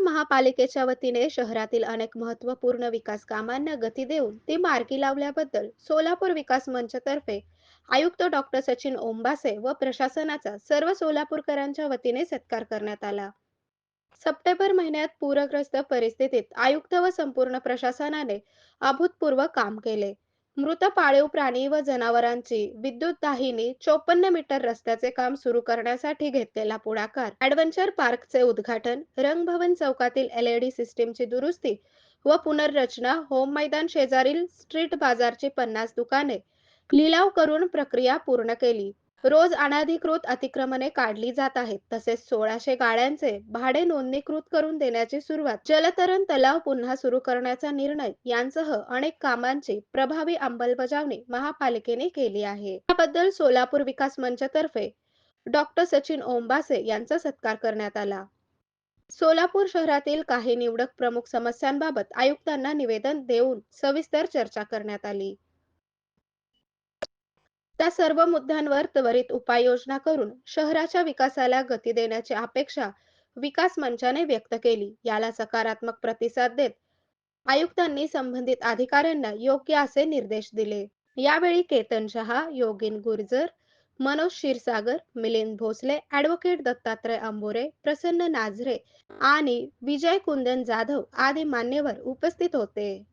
महापालिकेच्या वतीने शहरातील अनेक महत्त्वपूर्ण विकास कामांना गती देऊन ती मार्गी लावल्याबद्दल सोलापूर विकास मंचतर्फे आयुक्त डॉक्टर सचिन ओंबासे व प्रशासनाचा सर्व सोलापूरकरांच्या वतीने सत्कार करण्यात आला. सप्टेंबर महिन्यात पूरग्रस्त परिस्थितीत आयुक्त व संपूर्ण प्रशासनाने अभूतपूर्व काम केले. मृत पाळीव प्राणी व जनावरांची विद्युत दाहिनी चोपन्न मीटर रस्त्याचे काम सुरू करण्यासाठी घेतलेला पुढाकार. ऍडव्हेंचर पार्कचे उद्घाटन रंगभवन चौकातील एलईडी सिस्टीमची दुरुस्ती व पुनर्रचना होम मैदान शेजारील स्ट्रीट बाजारची पन्नास दुकाने. लिलाव करून प्रक्रिया पूर्ण केली. रोज अनाधिकृत अतिक्रमणे काढली जात आहेत. तसेच सोळाशे गाड्यांचे भाडे नोंदणीकृत करून देण्याची सुरुवात जलतरण तलाव पुन्हा सुरू करण्याचा निर्णय यांसह अनेक कामांची प्रभावी अंमलबजावणी महापालिकेने केली आहे. याबद्दल सोलापूर विकास मंचतर्फे डॉक्टर सचिन ओंबासे यांचा सत्कार करण्यात आला. सोलापूर शहरातील काही निवडक प्रमुख समस्यांबाबत आयुक्तांना निवेदन देऊन सविस्तर चर्चा करण्यात आली. त्या सर्व मुद्द्यांवर त्वरित उपाययोजना करून शहराच्या विकासाला गती देण्याची अपेक्षा विकास मंचाने व्यक्त केली. याला सकारात्मक प्रतिसाद देत आयुक्तांनी संबंधित अधिकाऱ्यांना योग्य असे निर्देश दिले. यावेळी केतन शहा योगिन गुर्जर मनोज क्षीरसागर मिलिंद भोसले ऍडव्होकेट दत्तात्रय अंबोरे प्रसन्न नाझरे आणि विजय कुंदन जाधव आदी मान्यवर उपस्थित होते.